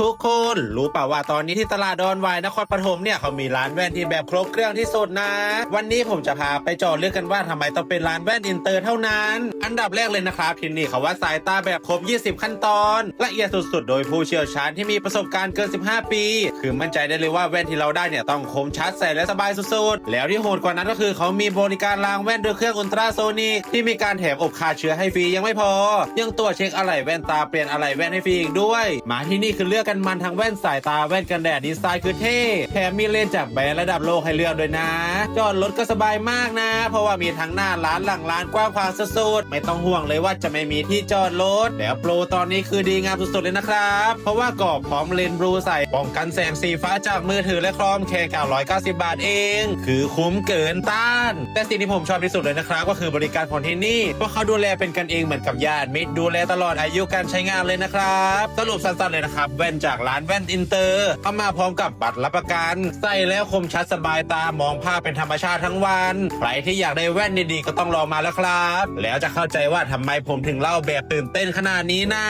ทุกคนรู้เปล่าว่าตอนนี้ที่ตลาดดอนวายนครปฐมเนี่ยเขามีร้านแว่นที่แบบครบเครื่องที่สุดนะ วันนี้ผมจะพาไปจอดเลือกกันว่าทำไมต้องเป็นร้านแว่นอินเตอร์เท่านั้น อันดับแรกเลยนะครับที่นี่เขาว่าสายตาแบบครบ 20 ขั้นตอน ละเอียดสุดๆ โดยผู้เชี่ยวชาญที่มีประสบการณ์เกิน 15 ปี คือมั่นใจได้เลยว่าแว่นที่เราได้เนี่ยต้องคมชัดใสและสบายสุดๆ แล้วที่โหดกว่านั้นก็คือเขามีบริการล้างแว่นด้วยเครื่องอุลตราโซนิกที่มีการแถมอบฆ่าเชื้อให้ฟรียังไม่พอ ยังตรวจเช็คอะไหล่แว่นตาเปลี่ยนอะไหล่แว่นให้ฟรีอีกด้วย มาที่นี่คือเลือกกันมันทั้งแว่นสายตาแว่นกันแดดดีไซน์คือเท่แถมมีเลนส์จากแบรนด์ระดับโลกให้เลือกด้วยนะ จอดรถก็สบายมากนะ เพราะว่ามีทั้งหน้าร้านหลังร้านกว้างขวางสุดๆไม่ต้องห่วงเลยว่าจะไม่มีที่จอดรถแล้วโปรตอนนี้คือดีงามสุดๆเลยนะครับ เพราะว่ากรอบพร้อมเลนส์บลูใส่ป้องกันแสงสีฟ้าจากมือถือและคอมแค่990 บาทเอง คือคุ้มเกินต้าน แต่สิ่งที่ผมชอบที่สุดเลยนะครับ ก็คือบริการของที่นี่เพราะเขาดูแลเป็นกันเองเหมือนกับญาติมิตรดูแลตลอดอายุการใช้งานเลยนะครับ สรุปสั้นๆเลยนะครับแว่นจากร้านแว่นอินเตอร์เข้ามาพร้อมกับบัตรรับประกัน ใส่แล้วคมชัดสบายตามองภาพเป็นธรรมชาติทั้งวัน ใครที่อยากได้แว่นดีๆก็ต้องลองมาแล้วครับ แล้วจะเข้าใจว่าทำไมผมถึงเล่าแบบตื่นเต้นขนาดนี้นะ